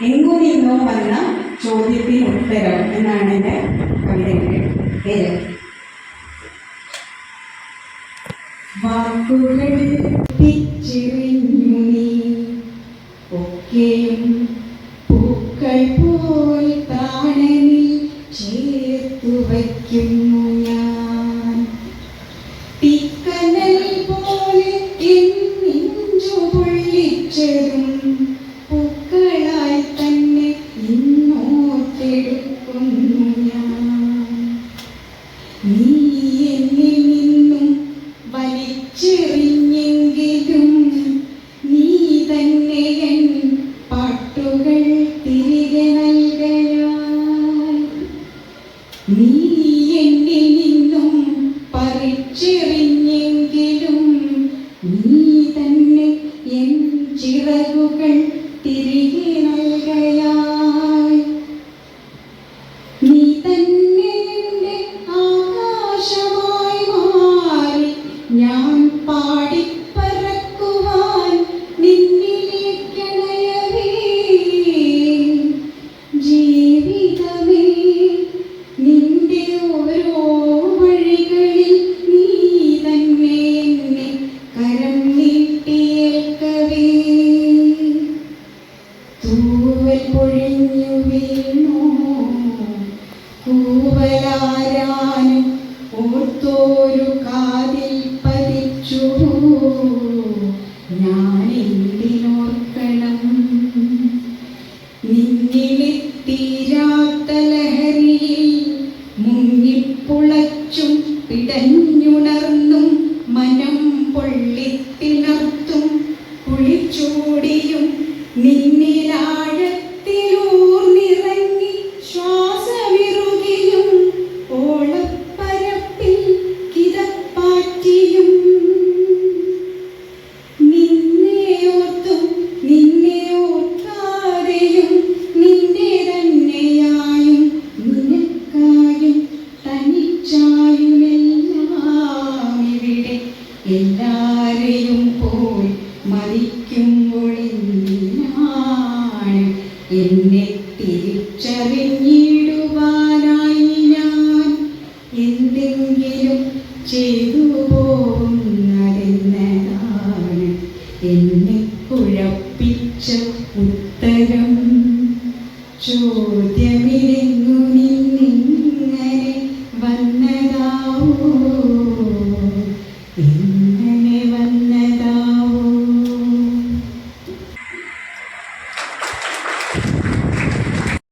എങ്ങു നിന്നോ വന്ന ചോദ്യത്തിന് ഉത്തരം എന്നാണ് എന്റെ കവിതയുടെ പേര്. വാക്കുകൾ പിച്ചെറിഞ്ഞു നീ ഒക്കെയും പൂക്കൾ പോൽ താണനി ചേർത്തു വയ്ക്കുന്നു ഞാൻ. ഞാൻ പാടിപ്പറക്കുവാൻ നിന്നിലേക്കണയവേ ജീവിതമേ നിന്റെ ഓരോ വഴികളിൽ നീ തന്നെ എന്നെ കരം നീട്ടിയേൽക്കവേ തൂവൽ പൊഴിഞ്ഞു വീണു. കൂവലാരാനും ഓർത്തോരു എന്തിനോർക്കണം നിന്നിലെ തീരാത്ത ലഹരിയിൽ മുങ്ങിപ്പുളച്ചും പിടഞ്ഞുണർന്നും മനം നിന്നിലാഴത്തിലൂർന്നിറങ്ങി എന്നെ തിരിച്ചറിഞ്ഞിടുവാനായി ഞാൻ എന്തെങ്കിലും ചെയ്തു പോകുന്നതെന്നതാണ് എന്നെ കുഴപ്പിച്ച ഉത്തരം. ചോദ്യമിരങ്ങു